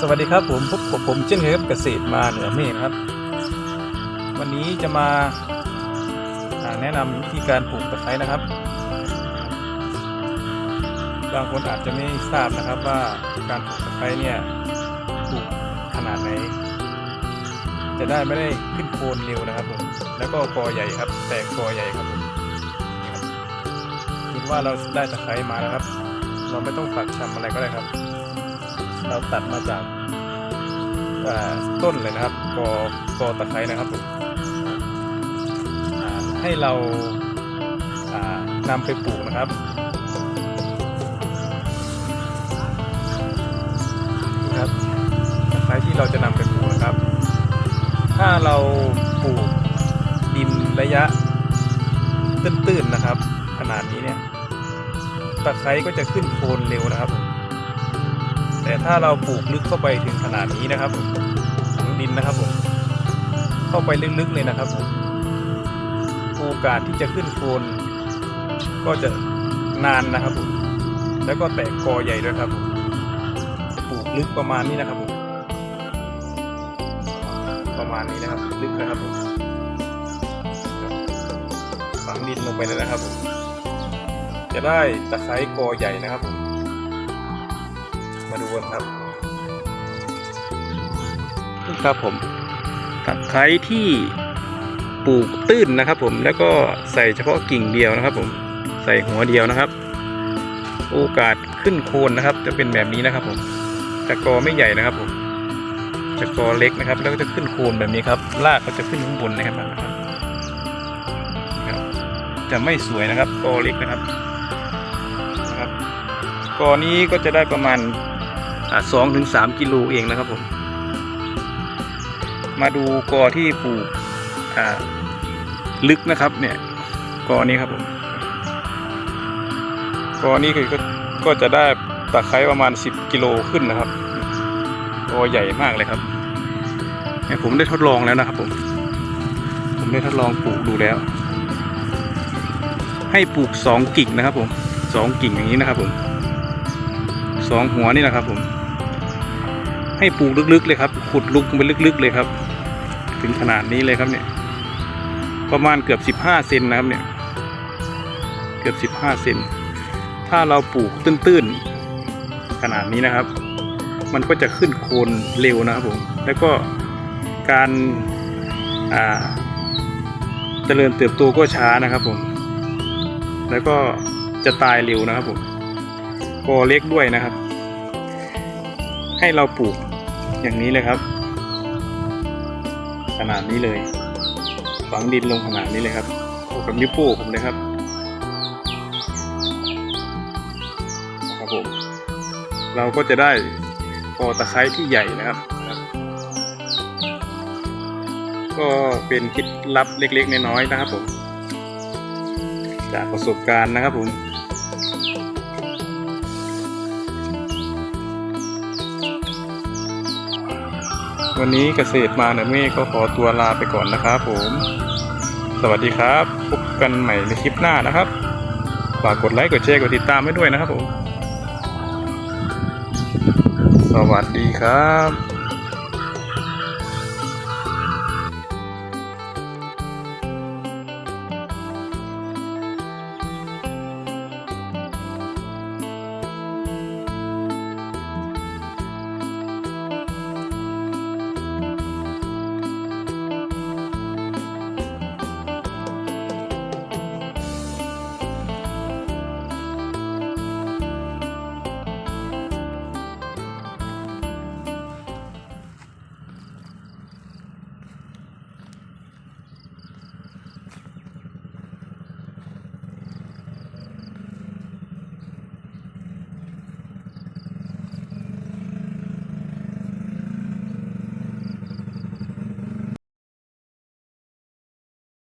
สวัสดีครับผมพบกับผมเช่นเคยครับเกษตรมาเหนือเมฆนะครับ วันนี้จะมาแนะนำวิธีการปลูกตะไคร้นะครับ บางคนอาจจะไม่ทราบนะครับว่าการปลูกตะไคร้เนี่ยปลูกขนาดไหน จะได้ไม่ได้ขึ้นโคนเร็วนะครับผมแล้วก็กอใหญ่ครับ แตกกอใหญ่ครับผมคิดว่าเราได้ตะไคร้มาแล้วครับ เราไม่ต้องฝักชำอะไรก็ได้ครับ เราตัดมาจากต้นเลยนะครับกอกอตะไคร้นะครับผมให้เราานำไปปลูกนะครับนี่ครับตะไคร้ที่เราจะนำไปปลูกนะครับ ถ้าเราปลูกดินระยะตื้นๆนะครับ ขนาดนี้เนี่ยตะไคร้ก็จะขึ้นโคนเร็วนะครับผม แต่ถ้าเราปลูกลึกเข้าไปถึงขนาดนี้นะครับผมฝังดินนะครับผมเข้าไปลึกๆเลยนะครับผมโอกาสที่จะขึ้นโคนก็จะนานนะครับผมแล้วก็แตกกอใหญ่ด้วยครับผมจะปลูกลึกประมาณนี้นะครับผมประมาณนี้นะครับ ลึกนะครับผมฝังดินลงไปเลยนะครับผมจะได้ตะไคร้กอใหญ่นะครับผม มาดูกันครับ ครับผมตะไคร้ที่ปลูกตื้นนะครับ ผมแล้วก็ใส่เฉพาะกิ่งเดียวนะครับ ผมใส่หัวเดียวนะครับ โอกาสขึ้นโคนนะครับ จะเป็นแบบนี้นะครับ ผมจะกอไม่ใหญ่นะครับ ผมจะกอเล็กนะครับ แล้วก็จะขึ้นโคนแบบนี้ครับรากก็จะขึ้นข้างบนนะครับนะครับครับจะไม่สวยนะครับกอเล็กนะครับนะครับกอนี้ก็จะได้ประมาณ สองถึงสามกิโลเองนะครับผม มาดูกอที่ปลูกลึกนะครับ เนี่ยกอนี้ครับผมกอนี้คือก็ก็จะได้ตะไคร้ประมาณสิบกิโลขึ้นนะครับกอใหญ่มากเลยครับเนี่ยผมได้ทดลองแล้วนะครับ ผม ผมได้ทดลองปลูกดูแล้ว ให้ปลูกสองกิ่งนะครับ ผมสองกิ่งอย่างนี้นะครับ ผมสองหัวนี่นะครับ ผม ให้ปลูกลึกๆเลยครับ ขุดลุกไปลึกๆเลยครับ ถึงขนาดนี้เลยครับเนี่ย ประมาณเกือบสิบห้าเซนนะครับเนี่ย เกือบสิบห้าเซน ถ้าเราปลูกตื้นๆ ขนาดนี้นะครับ มันก็จะขึ้นโคนเร็วนะครับผม แล้วก็การเจริญเติบโตก็ช้านะครับผม แล้วก็จะตายเร็วนะครับผมกอเล็กด้วยนะครับ ให้เราปลูก อย่างนี้เลยครับ ขนาดนี้เลยฝังดินลงขนาดนี้เลยครับโอ้กับนิ้วโป้งผมเลยครับครับผมเราก็จะได้กอตะไคร้ที่ใหญ่นะครับ ก็เป็นคล็ดลับเล็กๆน้อยๆนะครับผม จากประสบการณ์นะครับผม วันนี้เกษตรมาเนี่ยเมฆก็ขอตัวลาไปก่อนนะครับผม สวัสดีครับ พบกันใหม่ในคลิปหน้านะครับฝากกดไลค์กดแชร์กดติดตามให้ด้วยนะครับผม สวัสดีครับ